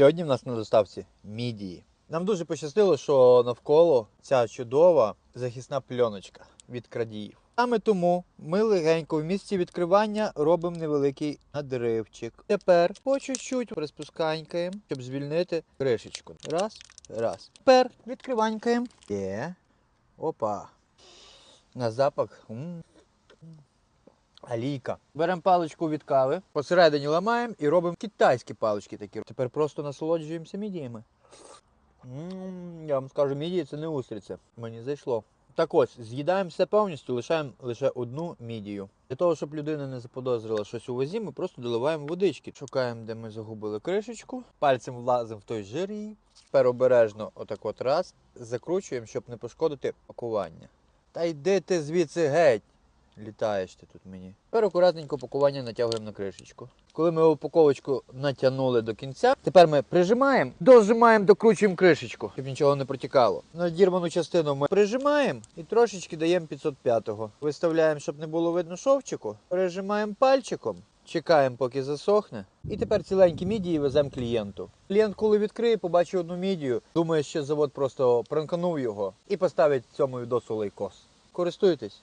Сьогодні в нас на доставці мідії. Нам дуже пощастило, що навколо ця чудова захисна пленочка від крадіїв. Саме тому ми легенько в місці відкривання робимо невеликий надривчик. Тепер по чуть-чуть приспусканькаємо, щоб звільнити кришечку. Раз, раз. Тепер відкриванькаємо. Є. Опа. На запах. м. Алійка. Беремо паличку від кави, посередині ламаємо і робимо китайські палички такі. Тепер просто насолоджуємося мідіями. М, Я вам скажу, мідії це не устриця. Мені зайшло. Так ось, з'їдаємо все повністю, лишаємо лише одну мідію. Для того, щоб людина не заподозрила щось у вазі, ми просто доливаємо водички. Шукаємо, де ми загубили кришечку, пальцем влазимо в той жир її. Тепер обережно, отак от раз, закручуємо, щоб не пошкодити пакування. Та йди ти звідси геть. Літаєш ти тут мені. Тепер акуратненько пакування натягуємо на кришечку. Коли ми упаковочку натягнули до кінця, тепер ми прижимаємо, дожимаємо, докручуємо кришечку, щоб нічого не протікало. Надірвану частину ми прижимаємо і трошечки даємо 505-го. Виставляємо, щоб не було видно шовчику. Прижимаємо пальчиком. Чекаємо, поки засохне. І тепер ціленькі мідії веземо клієнту. Клієнт, коли відкриє, побачить одну мідію, думає, що завод просто пранканув його і поставить цьому відосу лайкос. Користуйтесь.